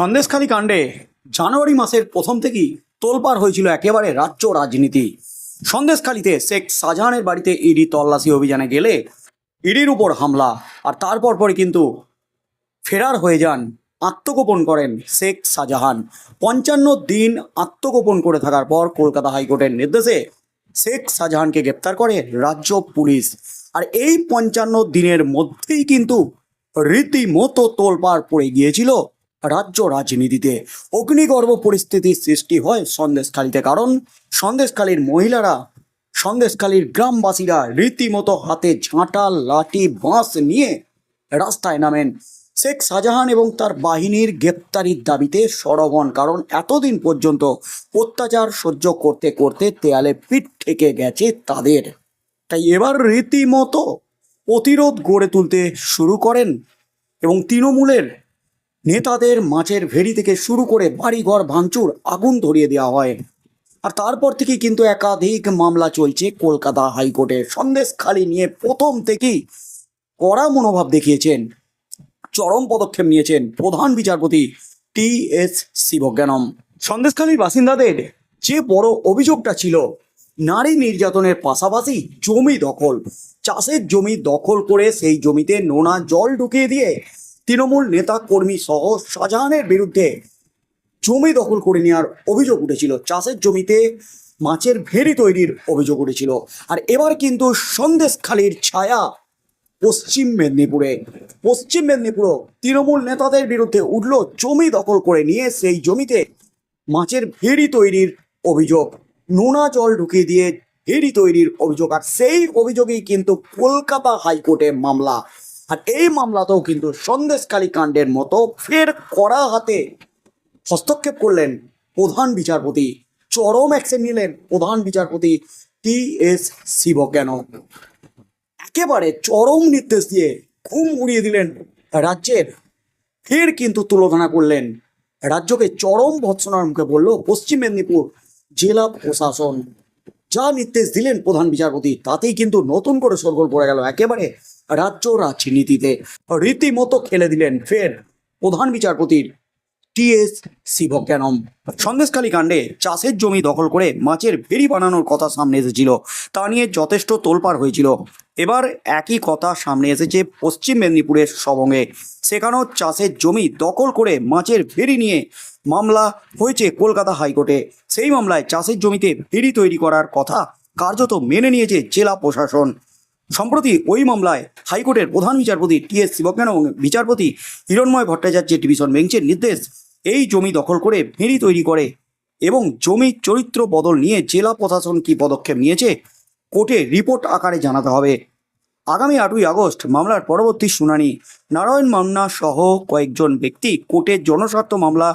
সন্দেশখালী কাণ্ডে জানুয়ারি মাসের প্রথম থেকেই তোলপাড় হয়েছিল একেবারে রাজ্য রাজনীতি। সন্দেশখালীতে শেখ শাহজাহানের বাড়িতে ইডি তল্লাশি অভিযানে গেলে ইডির উপর হামলা আর তারপর পরে কিন্তু ফেরার হয়ে যান, আত্মগোপন করেন শেখ শাহজাহান। পঞ্চান্ন দিন আত্মগোপন করে থাকার পর কলকাতা হাইকোর্টের নির্দেশে শেখ শাহজাহানকে গ্রেপ্তার করে রাজ্য পুলিশ। আর এই পঞ্চান্ন দিনের মধ্যেই কিন্তু রীতিমতো তোলপাড় পড়ে গিয়েছিল রাজ্য রাজনীতিতে অগ্নিগর্ভ পরিস্থিতির সৃষ্টি হয় সন্দেশখালীতে। কারণ সন্দেশখালীর মহিলারা, সন্দেশখালীর গ্রামবাসীরা রীতিমতো হাতে ঝাঁটা, লাঠি, বাঁশ নিয়ে রাস্তায় নামেন। শেখ শাহজাহান এবং তার বাহিনীর গ্রেপ্তারির দাবিতে সরব হন। কারণ এতদিন পর্যন্ত অত্যাচার সহ্য করতে করতে দেয়ালে পিঠ থেকে গেছে তাদের। তাই এবার রীতিমতো প্রতিরোধ গড়ে তুলতে শুরু করেন এবং তৃণমূলের নেতাদের মাছের ভেড়ি থেকে শুরু করে বাড়িঘর, ভাঙচুর, আগুন ধরিয়ে দেওয়া হয়। আর তারপর থেকেই কিন্তু একাধিক মামলা চলছে কলকাতা হাইকোর্টে। সন্দেশখালি নিয়ে প্রথম থেকেই কড়া মনোভাব দেখিয়েছেন, চরম পদক্ষেপ নিয়েছেন প্রধান বিচারপতি টি এস শিবজ্ঞানম। সন্দেশখালীর বাসিন্দাদের যে বড় অভিযোগটা ছিল, নারী নির্যাতনের পাশাপাশি জমি দখল। চাষের জমি দখল করে সেই জমিতে নোনা জল ঢুকিয়ে দিয়ে তৃণমূল নেতা কর্মী সহ শাহজাহানের বিরুদ্ধে জমি দখল করে নেওয়ার অভিযোগ উঠেছিল। চাষের জমিতে মাছের ভেড়ি তৈরির অভিযোগ উঠেছিল। আর এবার কিন্তু সন্দেশখালীর ছায়া পশ্চিম মেদিনীপুরে। পশ্চিম মেদিনীপুরও তৃণমূল নেতাদের বিরুদ্ধে উঠল জমি দখল করে নিয়ে সেই জমিতে মাছের ভেড়ি তৈরির অভিযোগ। নোনা জল ঢুকিয়ে দিয়ে ভেড়ি তৈরির অভিযোগ। আর সেই অভিযোগেই কিন্তু কলকাতা হাইকোর্টে মামলা। আর এই মামলাতেও কিন্তু সন্দেশকালী কাণ্ডের মতো ফের কড়া হাতে হস্তক্ষেপ করলেন প্রধান বিচারপতি, চরম অ্যাকশন নিলেন প্রধান বিচারপতি টি এস শিবজ্ঞান একেবারে চরম নির্দেশ দিয়ে ঘুম উড়িয়ে দিলেন রাজ্যের। ফের কিন্তু তুলোধনা করলেন রাজ্যকে চরম ভৎসনার মুখে বলল পশ্চিম মেদিনীপুর জেলা প্রশাসন। যা নির্দেশ দিলেন প্রধান বিচারপতি, তাতেই কিন্তু নতুন করে সরগোল পড়ে গেল একেবারে রাজ্য রাজনীতিতে। রীতিমতো খেলে দিলেন ফের প্রধান বিচারপতির টিএস শিবজ্ঞানম সন্দেশখালী কাণ্ডে চাষের জমি দখল করে মাছের ভেড়ি বানানোর কথা সামনে এসেছিল। তা নিয়ে যথেষ্ট তোলপাড় হয়েছিল। এবার একই কথা সামনে এসেছে পশ্চিম মেদিনীপুরের সবঙ্গে। সেখানেও চাষের জমি দখল করে মাছের ভেড়ি নিয়ে মামলা হয়েছে কলকাতা হাইকোর্টে। সেই মামলায় চাষের জমিতে ভেড়ি তৈরি করার কথা কার্যত মেনে নিয়েছে জেলা প্রশাসন। সম্প্রতি ওই মামলায় হাইকোর্টের প্রধান বিচারপতি টি এস শিবজ্ঞান এবং বিচারপতি হিরণময় ভট্টাচার্যের ডিভিশন বেঞ্চের নির্দেশ এই জমি দখল করে ভেড়ি তৈরি করে এবং জমির চরিত্র বদল নিয়ে জেলা প্রশাসন কী পদক্ষেপ নিয়েছে কোর্টে রিপোর্ট আকারে জানাতে হবে। আগামী আটই আগস্ট মামলার পরবর্তী শুনানি। নারায়ণ মান্না সহ কয়েকজন ব্যক্তি কোর্টের জনস্বার্থ মামলা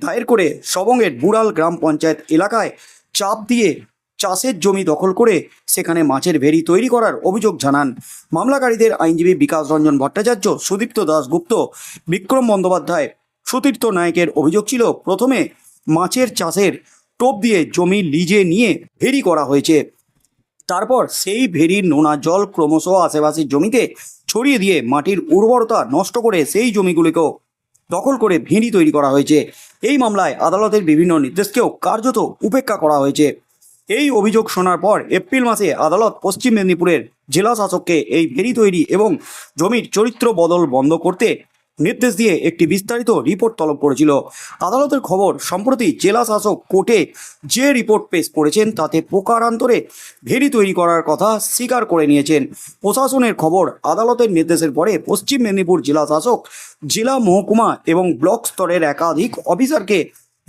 দায়ের করে সবঙ্গের বুড়াল গ্রাম পঞ্চায়েত এলাকায় চাপ দিয়ে চাষের জমি দখল করে সেখানে মাছের ভেড়ি তৈরি করার অভিযোগ জানান। মামলাকারীদের আইনজীবী বিকাশ রঞ্জন ভট্টাচার্য, সুদীপ্ত দাশগুপ্ত, বিক্রম বন্দ্যোপাধ্যায়, সুতীর্থ নায়কের অভিযোগ ছিল, প্রথমে মাছের চাষের টোপ দিয়ে জমি লিজে নিয়ে ভেড়ি করা হয়েছে। তারপর সেই ভেড়ির নোনা জল ক্রমশ আশেপাশের জমিতে ছড়িয়ে দিয়ে মাটির উর্বরতা নষ্ট করে সেই জমিগুলিকেও দখল করে ভেড়ি তৈরি করা হয়েছে। এই মামলায় আদালতের বিভিন্ন নির্দেশকেও কার্যত উপেক্ষা করা হয়েছে। এই অভিযোগ শোনার পর এপ্রিল মাসে আদালত পশ্চিম মেদিনীপুরের জেলা শাসককে এই ভেড়ি তৈরি এবং জমির চরিত্র বদল বন্ধ করতে নির্দেশ দিয়ে একটি বিস্তারিত রিপোর্ট তলব করেছিল। আদালতের খবর সম্প্রতি জেলা শাসক কোর্টে যে রিপোর্ট পেশ করেছেন তাতে প্রকারান্তরে ভেড়ি তৈরি করার কথা স্বীকার করে নিয়েছেন। প্রশাসনের খবর আদালতের নির্দেশের পরে পশ্চিম মেদিনীপুর জেলা শাসক, জেলা মহকুমা এবং ব্লক স্তরের একাধিক অফিসারকে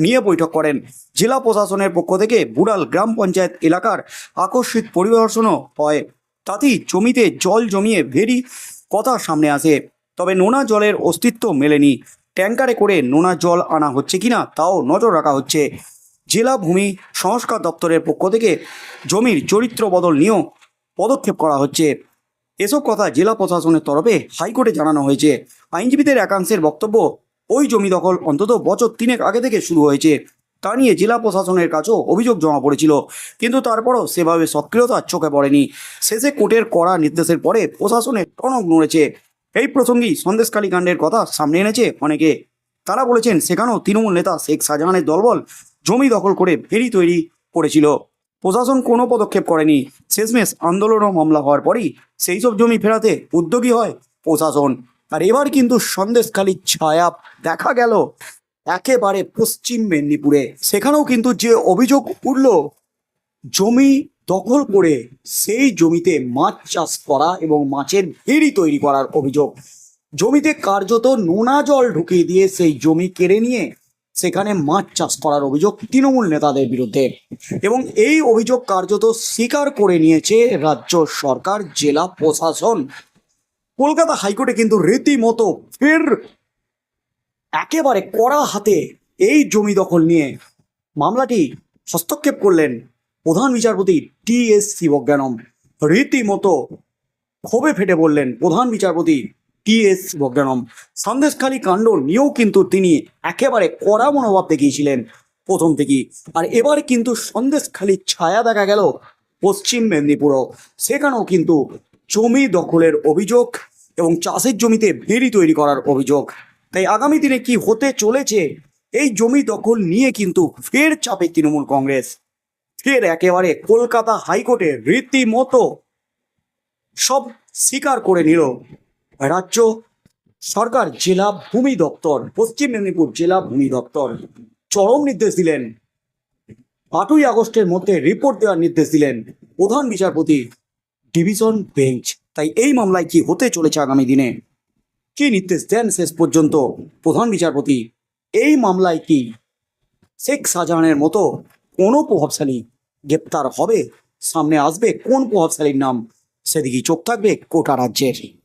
নিয়ে বৈঠক করেন। জেলা প্রশাসনের পক্ষ থেকে বুড়াল গ্রাম পঞ্চায়েত এলাকার আকস্মিক পরিদর্শনও হয়। তাতেই জমিতে জল জমিয়ে ভেরি কথা সামনে আসে। তবে নোনা জলের অস্তিত্ব মেলেনি। ট্যাঙ্কারে করে নোনা জল আনা হচ্ছে কিনা তাও নজর রাখা হচ্ছে। জেলা ভূমি সংস্কার দপ্তরের পক্ষ থেকে জমির চরিত্র বদল নিয়েও পদক্ষেপ করা হচ্ছে। এসব কথা জেলা প্রশাসনের তরফে হাইকোর্টে জানানো হয়েছে। আইনজীবীদের একাংশের বক্তব্য ওই জমি দখল অন্তত বছর তিনেক আগে থেকে শুরু হয়েছে। তা নিয়ে জেলা প্রশাসনের কাছেও অভিযোগ জমা পড়েছিল। কিন্তু তারপরও সেভাবে সক্রিয়তা চোখে পড়েনি। শেষে কোর্টের কড়া নির্দেশের পরে প্রশাসনের টনক নড়েছে। এই প্রসঙ্গেই সন্দেশকালী কাণ্ডের কথা সামনে এনেছে অনেকে। তারা বলেছেন সেখানেও তৃণমূল নেতা শেখ শাহজাহানের দলবল জমি দখল করে ফেরি তৈরি করেছিল। প্রশাসন কোনো পদক্ষেপ করেনি। শেষমেশ আন্দোলন ও মামলা হওয়ার পরই সেই সব জমি ফেরাতে উদ্যোগী হয় প্রশাসন। আর এবার কিন্তু সন্দেশখালির ছায়া দেখা গেল একেবারে পশ্চিম মেদিনীপুরে। সেখানেও কিন্তু যে অভিযোগ উঠল, জমি দখল করে সেই জমিতে মাছ চাষ করা এবং মাছের ভেড়ি তৈরি করার অভিযোগ। জমিতে কার্যত নোনা জল ঢুকিয়ে দিয়ে সেই জমি কেড়ে নিয়ে সেখানে মাছ চাষ করার অভিযোগ তৃণমূল নেতাদের বিরুদ্ধে। এবং এই অভিযোগ কার্যত স্বীকার করে নিয়েছে রাজ্য সরকার, জেলা প্রশাসন কলকাতা হাইকোর্টে কিন্তু রীতিমতো ফের একেবারে কড়া হাতে এই জমি দখল নিয়ে মামলাটি হস্তক্ষেপ করলেন প্রধান বিচারপতি টি এস শিবজ্ঞানম। রীতিমতো ক্ষোভে ফেটে বললেন প্রধান বিচারপতি টি এস শিবজ্ঞানম। সন্দেশখালী কাণ্ড নিয়েও কিন্তু তিনি একেবারে কড়া মনোভাব দেখিয়েছিলেন প্রথম থেকেই। আর এবারে কিন্তু সন্দেশখালী ছায়া দেখা গেল পশ্চিম মেদিনীপুরও। সেখানেও কিন্তু জমি দখলের অভিযোগ এবং চাষের জমিতে ভেড়ি তৈরি করার অভিযোগ। তাই আগামী দিনে কি হতে চলেছে? এই জমি দখল নিয়ে কিন্তু ফের চাপে তৃণমূল কংগ্রেস। ফের একেবারে কলকাতা হাইকোর্টে রীতিমতো সব স্বীকার করে নিল রাজ্য সরকার জেলা ভূমি দপ্তর, পশ্চিম মেদিনীপুর জেলা ভূমি দপ্তর। চরম নির্দেশ দিলেন। আটই আগস্টের মধ্যে রিপোর্ট দেওয়ার নির্দেশ দিলেন প্রধান বিচারপতি, ডিভিশন বেঞ্চ। তাই এই মামলায় কি হতে চলেছে আগামী দিনে? কি নির্দেশ দেন শেষ পর্যন্ত প্রধান বিচারপতি? এই মামলায় কি শেখ শাহজাহানের মতো কোনো প্রভাবশালী গ্রেপ্তার হবে? সামনে আসবে কোন প্রভাবশালীর নাম? সেদিকেই চোখ থাকবে কোটা রাজ্যের।